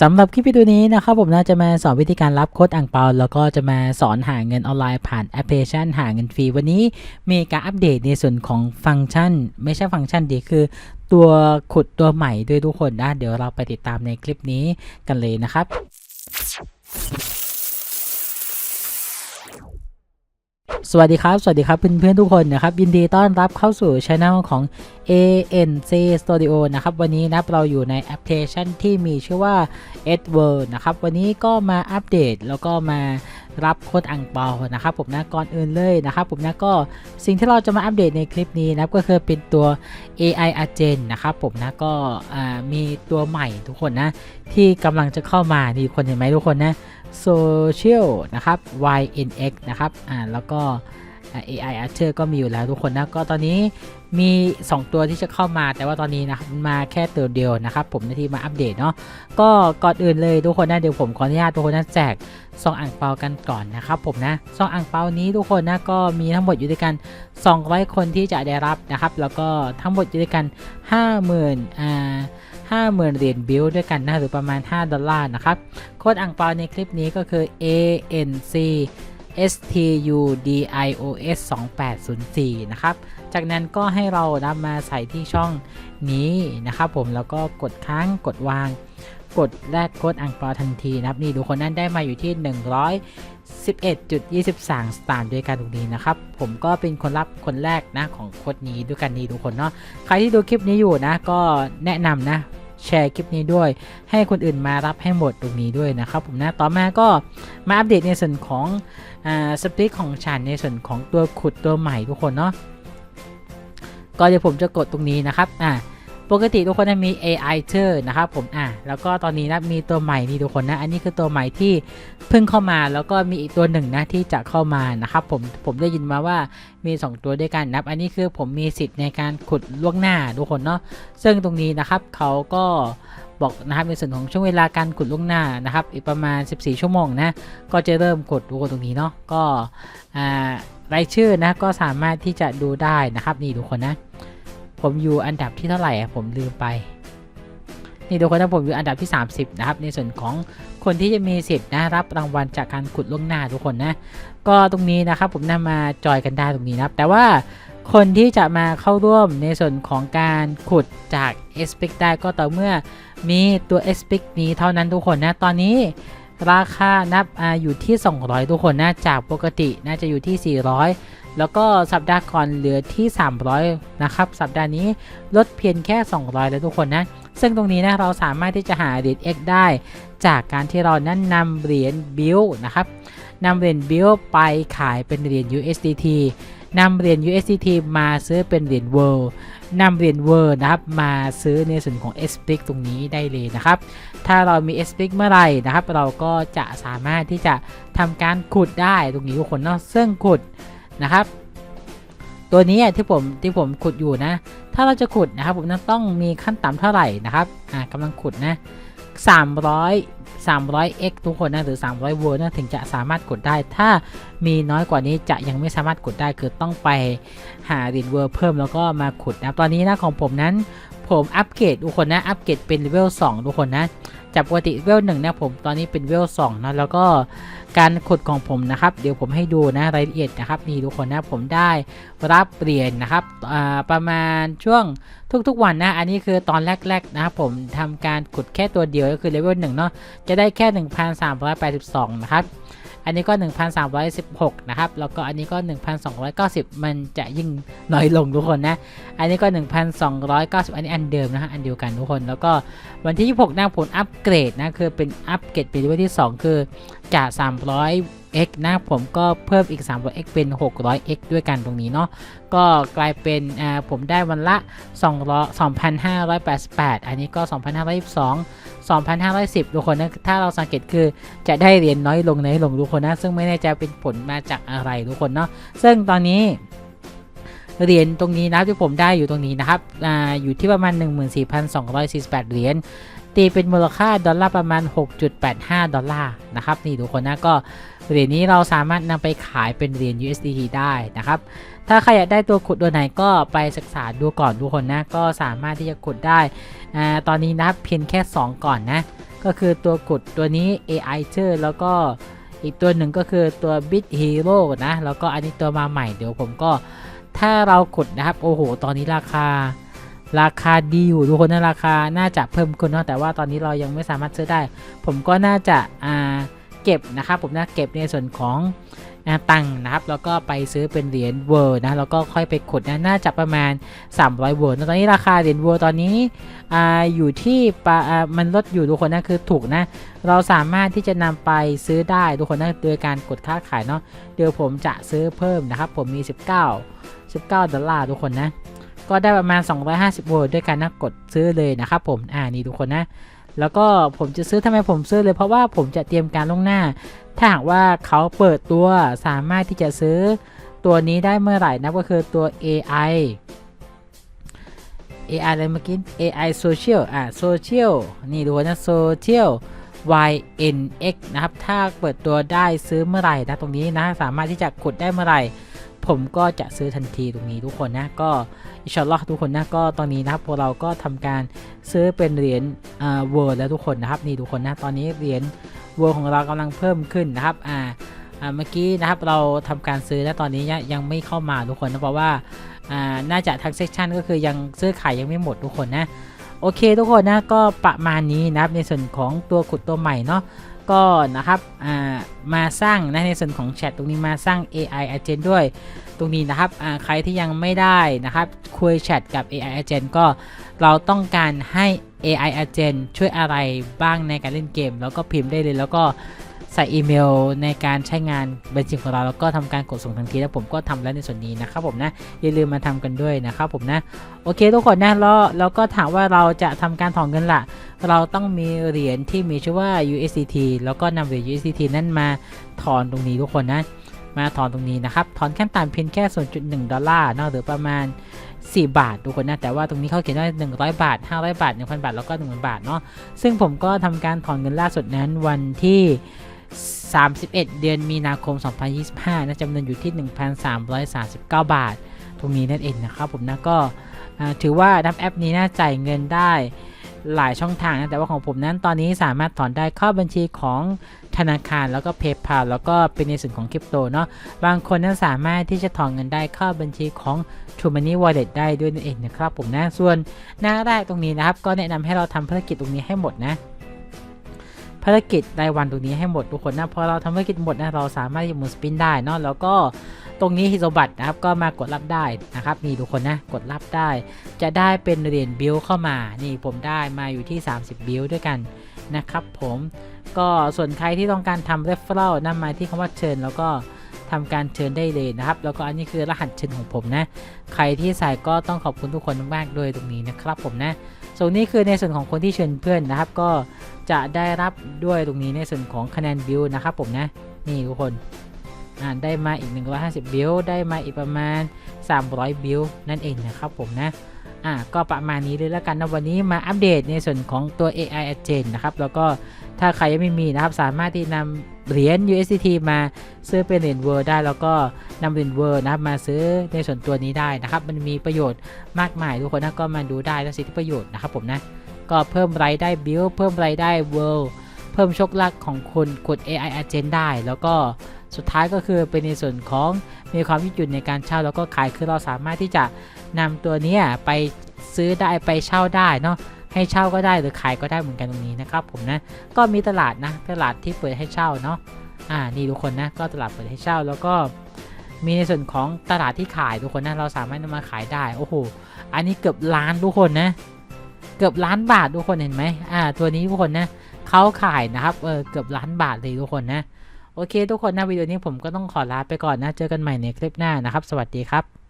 สำหรับคลิปวิดีโอนี้นะครับผมน่าจะมาสอนวิธีการรับโค้ดอ่างเปา แล้วก็จะมาสอนหาเงินออนไลน์ผ่านแอปพลิเคชันหาเงินฟรี วันนี้มีการอัปเดตในส่วนของฟังก์ชัน ไม่ใช่ฟังก์ชันดีคือ ตัวขุดตัวใหม่ด้วยทุกคนนะเดี๋ยวเราไปติดตามในคลิปนี้กันเลยนะครับสวัสดีครับ สวัสดีครับเพื่อนๆทุกคนนะครับยินดีต้อนรับเข้าสู่ช anel ของ ANC Studio นะครับวันนี้นะเราอยู่ในแอปพลิเคชันที่มีชื่อว่า e d w o r d นะครับวันนี้ก็มาอัปเดตแล้วก็มารับโค้ดอังเปานะครับผมนะก่อนอื่นเลยนะครับผมนะก็สิ่งที่เราจะมาอัปเดตในคลิปนี้นะก็คือเป็นตัว AI Agent นะครับผมนะก็มีตัวใหม่ทุกคนนะที่กำลังจะเข้ามานี่คนเห็นไหมทุกคนนะ Social นะครับ YNX นะครับอ่าแล้วก็ AI Archer ก็มีอยู่แล้วทุกคนนะก็ตอนนี้มี 2 ตัวที่จะเข้ามาแต่ว่าตอนนี้นะครับมาแค่ตัวเดียวนะครับผมในที่มาอัปเดตเนาะก็ก่อนอื่นเลยทุกคนนะเดี๋ยวผมขออนุญาตทุกคนนะแจกซองอ่างเปากันก่อนนะครับผมนะซองอ่างเปานี้ทุกคนนะก็มีทั้งหมดอยู่ด้วยกัน 200 คนที่จะได้รับนะครับแล้วก็ทั้งหมดอยู่ด้วยกัน 50,000อ่า50,000เหรียญบิลด้วยกันนะหรือประมาณ 5 ดอลลาร์นะครับโค้ดอ่างเปาในคลิปนี้ก็คือ ANC STUDIOS 2804นะครับ จากนั้นก็ให้เรานำมาใส่ที่ช่องนี้นะครับผม แล้วก็กดค้าง กดวาง กดแลกโค้ดอ่างเปาทันทีนะครับ นี่ดูคนนั้นได้มาอยู่ที่ 111.23 สตางค์ด้วยกันตรงนี้นะครับ ผมก็เป็นคนรับคนแรกนะของโค้ดนี้ด้วยกันนี่ทุกคนเนาะ ใครที่ดูคลิปนี้อยู่นะ ก็แนะนำนะ แชร์คลิปนี้ด้วย ให้คนอื่นมารับให้หมดตรงนี้ด้วยนะครับผมนะต่อมาก็มาอัปเดตในส่วนของอสปิกของฉันในส่วนของตัวขุดตัวใหม่ทุกคนเนาะก็เดี๋ยวผมจะกดตรงนี้นะครับอ่า ปกติทุกคนจะมี AI เ e r นะครับผมอ่าแล้วก็ตอนนี้นะมีตัวใหม่นี่ทุกคนนะ อันนี้คือตัวใหม่ที่เพิ่งเข้ามาแล้วก็มีอีกตัวหนึ่งนะที่จะเข้ามานะครับผมผมได้ยินมาว่ามี 2 ตัวด้วยกันนับอันนี้คือผมมีสิทธิ์ในการขุดล่วงหน้าทุกคนเนาะซึ่งตรงนี้นะครับเขาก็บอกนะครับในส่วนของช่วงเวลาการขุดล่วงหน้านะครับ อีกประมาณ 14 ชั่วโมงนะ ก็จะเริ่มกดดูตรงนี้เนาะก็อ่ารายชื่อนะก็สามารถที่จะดูได้นะครับนี่ทุกคนนะ ผมอยู่อันดับที่เท่าไหร่ผมลืมไป นี่ทุกคนนะผมอยู่อันดับที่ 30 นะครับ ในส่วนของคนที่จะมีสิทธิ์นะรับรางวัลจากการขุดล่วงหน้าทุกคนนะ ก็ตรงนี้นะครับผมนำมาจอยกันได้ตรงนี้นะครับ แต่ว่าคนที่จะมาเข้าร่วมในส่วนของการขุดจาก e s p e c ได้ก็ต่อเมื่อมีตัว e s p e c นี้เท่านั้นทุกคนนะ ตอนนี้ ราคานับออยู่ที่ 200 ทุกคนนะจากปกติน่าจะอยู่ที่ 400 แล้วก็สัปดาห์ก่อนเหลือที่ 300 นะครับ สัปดาห์นี้ลดเพียงแค่ 200 แล้วทุกคนนะ ซึ่งตรงนี้นะเราสามารถที่จะหาเหรียญ X ได้ จากการที่เรานั้นนำเหรียญบิลนะครับนำเหรียญบิลไปขายเป็นเหรียญ USDT นำเหรียญ USDT มาซื้อเป็นเหรียญ World นำเหรียญ World นะครับ มาซื้อในส่วนของ s p i c ตรงนี้ได้เลยนะครับ ถ้าเรามี s p i c เมื่อไหร่นะครับ เราก็จะสามารถที่จะทำการขุดได้ตรงนี้ทุกคนเนาะซึ่งขุดนะครับ ตัวนี้ที่ผมที่ผมขุดอยู่นะ ถ้าเราจะขุดนะครับ ผมต้องมีขั้นต่ำเท่าไหร่นะครับ อ่ากำลังขุดนะ 300 300x ทุกคนนะหรือ 300โวลต์นะถึงจะสามารถกดได้ ถ้ามีน้อยกว่านี้จะยังไม่สามารถกดได้คือต้องไปหาดินเวอร์เพิ่มแล้วก็มาขุดนะตอนนี้นะของผมนั้น ผมอัปเกรดทุกคนนะอัปเกรดเป็นเลเวล2ทุกคนนะจากปกติเลเวล1นะผมตอนนี้เป็นเลเวล2นะแล้วก็ การขุดของผมนะครับ เดี๋ยวผมให้ดูนะรายละเอียดนะครับนี่ทุกคนนะผมได้รับเหรียญนนะครับประมาณช่วงทุกๆวันนะ อันนี้คือตอนแรกๆนะครับผมทำการขุดแค่ตัวเดียวก็คือเลเวลหนึ่งเนาะจะได้แค่ 1,382 นะครับ อันนี้ก็ 1,316 นะครับ แล้วก็อันนี้ก็ 1,290 มันจะยิ่งน้อยลงทุกคนนะ อันนี้ก็ 1,290 อันนี้อันเดิมนะฮะ อันเดียวกันทุกคน แล้วก็วันที่ 26นะผลอัปเกรดนะ คือเป็นอัปเกรดเป็นเลเวลที่ 2 คือจาก 300x นะผมก็เพิ่มอีก 300x เป็น 600x ด้วยกันตรงนี้เนาะก็กลายเป็นอ่าผมได้วันละ2,588 อันนี้ก็ 2,522 2,510 ทุกคนนะถ้าเราสังเกตคือจะได้เหรียญน้อยลงน้อยลงทุกคนนะ ซึ่งไม่แน่ใจเป็นผลมาจากอะไรทุกคนเนาะซึ่งตอนนี้เหรียญตรงนี้นะที่ผมได้อยู่ตรงนี้นะครับอ่าอยู่ที่ประมาณ 14,248 เหรียญตีเป็นมูลค่าดอลลาร์ประมาณ 6.85 ดอลลาร์นะครับนี่ทุกคนนะก็ เหรียญนี้เราสามารถนำไปขายเป็นเหรียญ USDT ได้นะครับ ถ้าใครอยากได้ตัวขุดตัวไหนก็ไปศึกษาดูก่อนทุกคนนะ ก็สามารถที่จะขุดได้อตอนนี้นับเพียงแค่ 2 ก่อนนะ ก็คือตัวกดตัวนี้ AI เชอร์แล้วก็อีกตัวหนึ่งก็คือตัว Bit Hero นะ แล้วก็อันนี้ตัวมาใหม่เดี๋ยวผมก็ถ้าเรากดนะครับ โอ้โห ตอนนี้ราคาราคาดีอยู่ทุกคนนะราคาน่าจะเพิ่มขึ้นเนาะแต่ว่าตอนนี้เรายังไม่สามารถซื้อได้ ผมก็น่าจะอ่า เก็บนะครับผมนะเก็บในส่วนของตังค์นะครับแล้วก็ไปซื้อเป็นเหรียญเวิร์นะแล้วก็ค่อยไปขุดนะน่าจะประมาณ 300 เวิร์ตอนนี้ราคาเหรียญเวิร์ตอนนี้ออยู่ที่ปมันลดอยู่ทุกคนนะคือถูกนะ เราสามารถที่จะนำไปซื้อได้ทุกคนนะโดยการกดค่าขายเนาะเดี๋ยวผมจะซื้อเพิ่มนะครับ ผมมี 19 19ดอลลาร์ทุกคนนะ ก็ได้ประมาณ 250โวลต์ด้วยกันนะกดซื้อเลยนะครับผมอ่านี่ทุกคนนะ แล้วก็ผมจะซื้อทำไมผมซื้อเลยเพราะว่าผมจะเตรียมการล่วงหน้า ถ้าหากว่าเขาเปิดตัวสามารถที่จะซื้อตัวนี้ได้เมื่อไหร่นะก็คือตัว AI AI อะไรเมื่อกี้ AI Social อ่า Social นี่ดูนะ Social YNX นะครับ ถ้าเปิดตัวได้ซื้อเมื่อไหร่นะตรงนี้นะ สามารถที่จะกดได้เมื่อไหร่ ผมก็จะซื้อทันทีตรงนี้ทุกคนนะก็อิชอัลลอฮ์ทุกคนนะก็ตอนนี้นะครับพวกเราก็ทำการซื้อเป็นเหรียญอ่าเวิร์แล้วทุกคนนะครับนี่ทุกคนนะตอนนี้เหรียญเวิร์ของเรากำลังเพิ่มขึ้นนะครับอ่าอ่าเมื่อกี้นะครับเราทำการซื้อและตอนนี้ยังยังไม่เข้ามาทุกคนนะเพราะว่าอ่าน่าจะทักเซสชันก็คือยังซื้อขายยังไม่หมดทุกคนนะโอเคทุกคนนะก็ประมาณนี้นะครับในส่วนของตัวขุดตัวใหม่เนาะ ก็นะครับามาสร้างนะในส่วนของแชทตรงนี้มาสร้าง AI agent ด้วย ตรงนี้นะครับใครที่ยังไม่ได้นะครับคุยแชทกับ AI agent ก็เราต้องการให้ AI agent ช่วยอะไรบ้างในการเล่นเกม แล้วก็พิมพ์ได้เลยแล้วก็ ใส่อีเมลในการใช้งานบัญชีของเราแล้วก็ทำการกดส่งทันทีแล้วผมก็ทำแล้วในส่วนนี้นะครับผมนะอย่าลืมมาทำกันด้วยนะครับผมนะโอเคทุกคนนะแล้วแล้วก็ถามว่าเราจะทำการถอนเงินละเราต้องมีเหรียญที่มีชื่อว่า USDT แล้วก็นำเหรียญ USDT นั้นมาถอนตรงนี้ทุกคนนะมาถอนตรงนี้นะครับถอนขั้นต่ำเพียงแค่ 0.1 ดอลลาร์เนอะหรือประมาณ 4 บาททุกคนนะแต่ว่าตรงนี้เขาเขียนว่า 100 บาท 500 บาท 1,000 บาท แล้วก็ 1,000 บาทเนาะซึ่งผมก็ทำการถอนเงินล่าสุดนั้นวันที่ 31 เดือนมีนาคม 2025นะจำนวนอยู่ที่ 1,339 บาท ตรงนี้นั่นเองนะครับผมนะก็ถือว่านับแอปนี้น่าจ่ายเงินได้หลายช่องทางนะแต่ว่าของผมนั้นตอนนี้สามารถถอนได้เข้าบัญชีของธนาคารแล้วก็ PayPal แล้วก็เป็นในส่วนของคริปโตเนาะบางคนนั้นสามารถที่จะถอนเงินได้เข้าบัญชีของ True Money Wallet ได้ด้วยนั่นเองนะครับผมนะส่วนหน้าแรกตรงนี้นะครับ ก็แนะนำให้เราทำภารกิจตรงนี้ให้หมดนะ ภารกิจรายวันตรงนี้ให้หมดทุกคนนะพอเราทำภารกิจหมดนะเราสามารถจะหมุนสปินได้เนาะแล้วก็ตรงนี้ฮิโซบัตนะครับก็มากดรับได้นะครับนี่ทุกคนนะกดรับได้ จะได้เป็นเหรียญบิลเข้ามานี่ผมได้มาอยู่ที่ 30 บิลด้วยกันนะครับผมก็ส่วนใครที่ต้องการทำเรฟเฟอร์นำมาที่คำว่าเชิญแล้วก็ทำการเชิญได้เลยนะครับ แล้วก็อันนี้คือรหัสเชิญของผมนะ ใครที่ใส่ก็ต้องขอบคุณทุกคนมากๆด้วยตรงนี้นะครับผมนะ ส่วนนี้คือในส่วนของคนที่เชิญเพื่อนนะครับ ก็จะได้รับด้วยตรงนี้ในส่วนของคะแนนบิลนะครับผมนะนี่ทุกคนอ่าได้มาอีก 150 บิลได้มาอีกประมาณ 300 บิลนั่นเองนะครับผมนะ อ่าก็ประมาณนี้เลยแล้วกันนะวันนี้มาอัปเดตในส่วนของตัว AI Agent นะครับแล้วก็ถ้าใครยังไม่มีนะครับสามารถที่นำเหรียญ USDT มาซื้อเป็นเหรียญเวอร์ได้ แล้วก็นำเหรียญเวอร์นะครับมาซื้อในส่วนตัวนี้ได้นะครับ มันมีประโยชน์มากมายทุกคนนะก็มาดูได้และสิทธิประโยชน์นะครับผมนะก็เพิ่มรายได้บิลเพิ่มรายได้เวิลด์เพิ่มโชคลาภของคนกด AI Agent ได้ แล้วก็สุดท้ายก็คือเป็นในส่วนของ มีความยืดหยุ่นในการเช่าแล้วก็ขายคือเราสามารถที่จะนำตัวนี้ไปซื้อได้ไปเช่าได้เนาะให้เช่าก็ได้หรือขายก็ได้เหมือนกันตรงนี้นะครับผมนะก็มีตลาดนะตลาดที่เปิดให้เช่าเนาะอ่านี่ทุกคนนะก็ตลาดเปิดให้เช่าแล้วก็มีในส่วนของตลาดที่ขายทุกคนนะเราสามารถนำมาขายได้โอ้โหอันนี้เกือบล้านทุกคนนะเกือบล้านบาททุกคนเห็นไหมอ่าตัวนี้ทุกคนนะเขาขายนะครับเออเกือบล้านบาทเลยทุกคนนะ โอเค ทุกคนนะวิดีโอนี้ผมก็ต้องขอลาไปก่อนนะ เจอกันใหม่ในคลิปหน้านะครับ สวัสดีครับ